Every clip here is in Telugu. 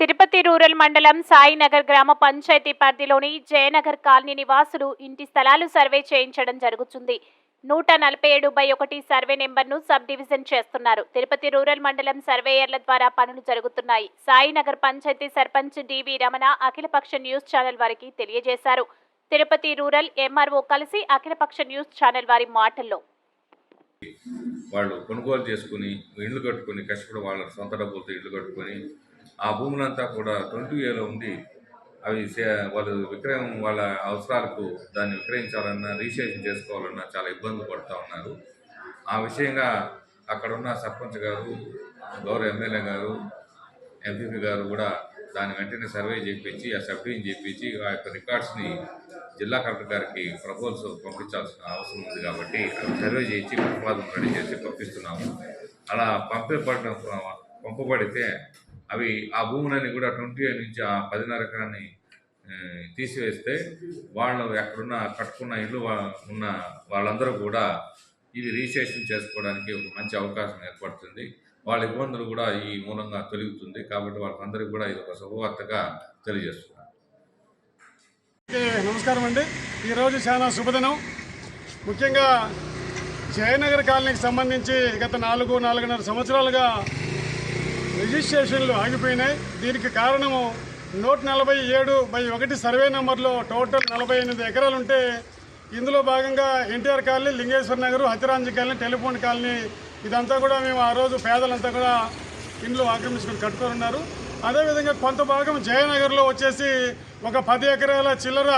తిరుపతి రూరల్ మండలం సాయినగర్ గ్రామ పంచాయతీ పరిధిలోని జయనగర్ కాలనీ నివాసులు ఇంటి స్థలాలు సర్వే చేయించడం జరుగుతుంది. నూట నలభై ఏడు బై ఒకటి సర్వే నెంబర్ను సబ్ డివిజన్ చేస్తున్నారు. తిరుపతి రూరల్ మండలం సర్వేయర్ల ద్వారా పనులు జరుగుతున్నాయి. సాయినగర్ పంచాయతీ సర్పంచ్ డివి రమణ అఖిలపక్ష న్యూస్ ఛానల్ వారికి తెలియజేశారు. తిరుపతి రూరల్ ఎంఆర్ఓ కలిసి అఖిలపక్ష న్యూస్ ఛానల్ వారి మాటల్లో. వాళ్ళు కొనుగోలు చేసుకుని ఇళ్ళు కట్టుకుని కష్టపడి వాళ్ళ సొంత డబ్బులతో ఇళ్ళు కట్టుకుని ఆ భూములంతా కూడా ట్వంటీ ఏలో ఉండి అవి వాళ్ళు విక్రయం వాళ్ళ అవసరాలకు దాన్ని విక్రయించాలన్నా రిజిస్ట్రేషన్ చేసుకోవాలన్నా చాలా ఇబ్బందులు పడుతూ ఉన్నారు. ఆ విషయంగా అక్కడ ఉన్న సర్పంచ్ గారు గౌరవ ఎమ్మెల్యే గారు ఎంపీపీ గారు కూడా దాని వెంటనే సర్వే చేయించి ఆ సబ్డివిజన్ చేయించి ఆ యొక్క రికార్డ్స్ని జిల్లా కలెక్టర్ గారికి ప్రపోజల్స్ పంపించాల్సిన అవసరం ఉంది కాబట్టి అవి సర్వే చేయించి ప్రతిపాదన రెడీ చేసి పంపిస్తున్నాము. అలా పంపబడిన పంపబడితే అవి ఆ భూములన్నీ కూడా ట్వంటీ నుంచి ఆ పదిన్నర ఎకరాన్ని తీసివేస్తే వాళ్ళు ఎక్కడున్న కట్టుకున్న ఇల్లు ఉన్న వాళ్ళందరూ కూడా ఇది రిజిస్ట్రేషన్ చేసుకోవడానికి ఒక మంచి అవకాశం ఏర్పడుతుంది. వాళ్ళ ఇబ్బందులు కూడా ఈ మూలంగా తొలుగుతుంది. కాబట్టి వాళ్ళందరికీ కూడా ఇది ఒక శుభవార్తగా తెలియజేస్తున్నాను. నమస్కారం అండి. ఈరోజు చాలా శుభదినం. ముఖ్యంగా జయనగర్ కాలనీకి సంబంధించి గత నాలుగు నాలుగున్నర సంవత్సరాలుగా రిజిస్ట్రేషన్లు ఆగిపోయినాయి. దీనికి కారణము నూట నలభై ఏడు బై ఒకటి సర్వే నెంబర్లో టోటల్ నలభై ఎనిమిది ఎకరాలు ఉంటే ఇందులో భాగంగా NTR colony Lingeshwara Nagar Hathiramji colony telephone colony ఇదంతా కూడా మేము ఆ రోజు పేదలంతా కూడా ఇండ్లు ఆక్రమించుకుని కట్టుకొని ఉన్నారు. అదేవిధంగా కొంత భాగం జయనగర్లో వచ్చేసి ఒక పది ఎకరాల చిల్లర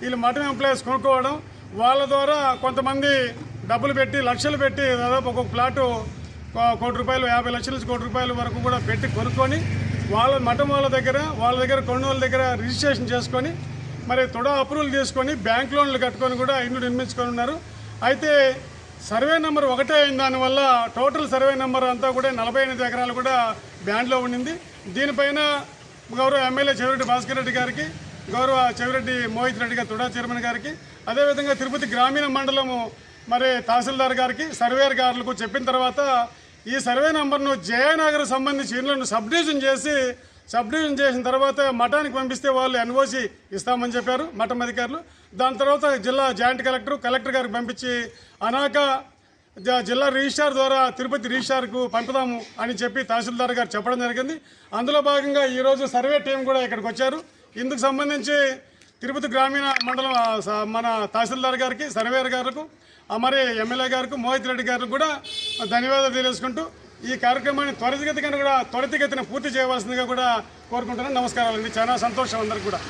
వీళ్ళు మటన్ ఎంప్లాయీస్ కొనుక్కోవడం వాళ్ళ ద్వారా కొంతమంది డబ్బులు పెట్టి లక్షలు పెట్టి దాదాపు ఒక్కొక్క ప్లాటు కోటి రూపాయలు యాభై లక్షల నుంచి కోటి రూపాయల వరకు కూడా పెట్టి కొనుక్కొని వాళ్ళ మఠం వాళ్ళ దగ్గర వాళ్ళ దగ్గర కొన్ని వాళ్ళ దగ్గర రిజిస్ట్రేషన్ చేసుకొని మరి తుడా అప్రూవల్ తీసుకొని బ్యాంక్ లోన్లు కట్టుకొని కూడా ఇల్లు నిర్మించుకొని ఉన్నారు. అయితే సర్వే నెంబర్ ఒకటే అయిన దానివల్ల టోటల్ సర్వే నెంబర్ అంతా కూడా నలభై ఎనిమిది ఎకరాలు కూడా బ్యాండ్లో ఉండింది. దీనిపైన గౌరవ ఎమ్మెల్యే చెవిరెడ్డి భాస్కర్ రెడ్డి గారికి గౌరవ చెవిరెడ్డి మోహిత్ రెడ్డి గారు తుడా చైర్మన్ గారికి అదేవిధంగా తిరుపతి గ్రామీణ మండలము మరి తహసీల్దార్ గారికి సర్వేర్ గారులకు చెప్పిన తర్వాత ఈ సర్వే నెంబర్ను జయనగర్ సంబంధించి ఇళ్ళను సబ్ డివిజన్ చేసి సబ్ డివిజన్ చేసిన తర్వాత మఠానికి పంపిస్తే వాళ్ళు ఎన్ఓసి ఇస్తామని చెప్పారు మఠం అధికారులు. దాని తర్వాత జిల్లా జాయింట్ కలెక్టర్ కలెక్టర్ గారికి పంపించి అనాక జిల్లా రిజిస్ట్రార్ ద్వారా తిరుపతి రిజిస్ట్రార్కు పంపుదాము అని చెప్పి తహసీల్దార్ గారు చెప్పడం జరిగింది. అందులో భాగంగా ఈరోజు సర్వే టీం కూడా ఇక్కడికి వచ్చారు. ఇందుకు సంబంధించి తిరుపతి గ్రామీణ మండలం మన తహసీల్దార్ గారికి సర్వేర్ గారికి మరి ఎమ్మెల్యే గారికి మోహిత్ రెడ్డి గారికి కూడా ధన్యవాదాలు తెలియజేసుకుంటూ ఈ కార్యక్రమాన్ని త్వరితగతిగా కూడా త్వరితగతిన పూర్తి చేయవలసిందిగా కూడా కోరుకుంటున్నాను. నమస్కారాలండి. చాలా సంతోషం అందరికి కూడా.